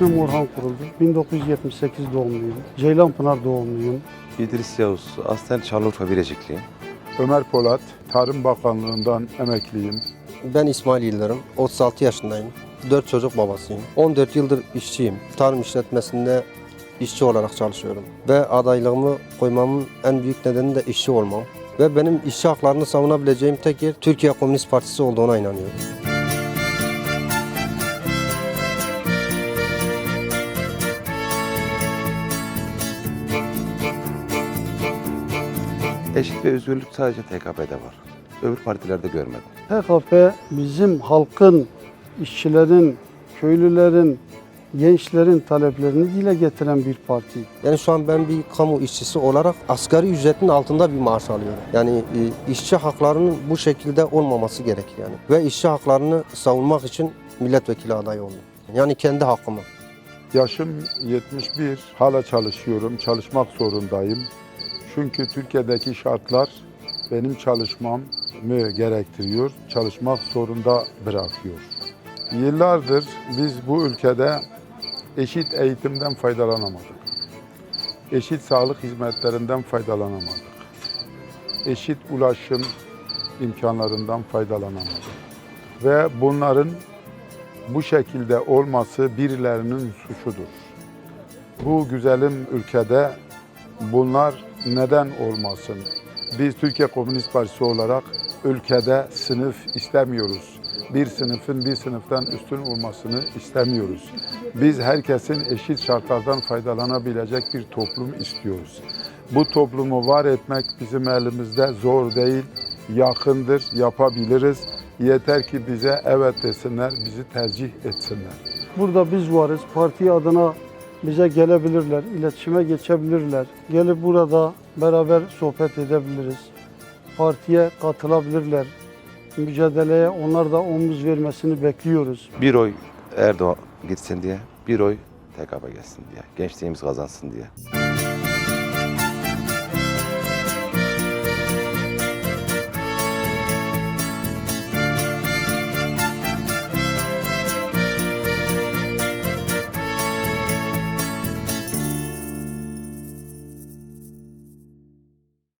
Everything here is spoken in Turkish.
İsmim Orhan Kuruldu. 1978 doğumluyum. Ceylanpınar doğumluyum. İdris Yavuz, aslen Şanlıurfa Birecikliyim. Ömer Polat, Tarım Bakanlığı'ndan emekliyim. Ben İsmail Yıldırım, 36 yaşındayım. 4 çocuk babasıyım. 14 yıldır işçiyim. Tarım işletmesinde işçi olarak çalışıyorum. Ve adaylığımı koymamın en büyük nedeni de işçi olmam. Ve benim işçi haklarını savunabileceğim tek yer Türkiye Komünist Partisi olduğuna inanıyorum. Eşit ve özgürlük sadece TKP'de var. Öbür partilerde görmedim. PKP bizim halkın, işçilerin, köylülerin, gençlerin taleplerini dile getiren bir parti. Yani şu an ben bir kamu işçisi olarak asgari ücretin altında bir maaş alıyorum. Yani e, işçi haklarının bu şekilde olmaması gerek yani. Ve işçi haklarını savunmak için milletvekili adayı oldum. Yani kendi hakkımı. Yaşım 71, hala çalışıyorum, çalışmak zorundayım. Çünkü Türkiye'deki şartlar benim çalışmamı gerektiriyor, çalışmak zorunda bırakıyor. Yıllardır biz bu ülkede eşit eğitimden faydalanamadık. Eşit sağlık hizmetlerinden faydalanamadık. Eşit ulaşım imkanlarından faydalanamadık. Ve bunların bu şekilde olması birilerinin suçudur. Bu güzelim ülkede bunlar neden olmasın? Biz Türkiye Komünist Partisi olarak ülkede sınıf istemiyoruz. Bir sınıfın bir sınıftan üstün olmasını istemiyoruz. Biz herkesin eşit şartlardan faydalanabilecek bir toplum istiyoruz. Bu toplumu var etmek bizim elimizde zor değil, yakındır, yapabiliriz. Yeter ki bize evet desinler, bizi tercih etsinler. Burada biz varız. Parti adına bize gelebilirler, iletişime geçebilirler. Gelip burada beraber sohbet edebiliriz. Partiye katılabilirler. Mücadeleye onlar da omuz vermesini bekliyoruz. Bir oy Erdoğan gitsin diye, bir oy TKP gelsin diye, gençliğimiz kazansın diye.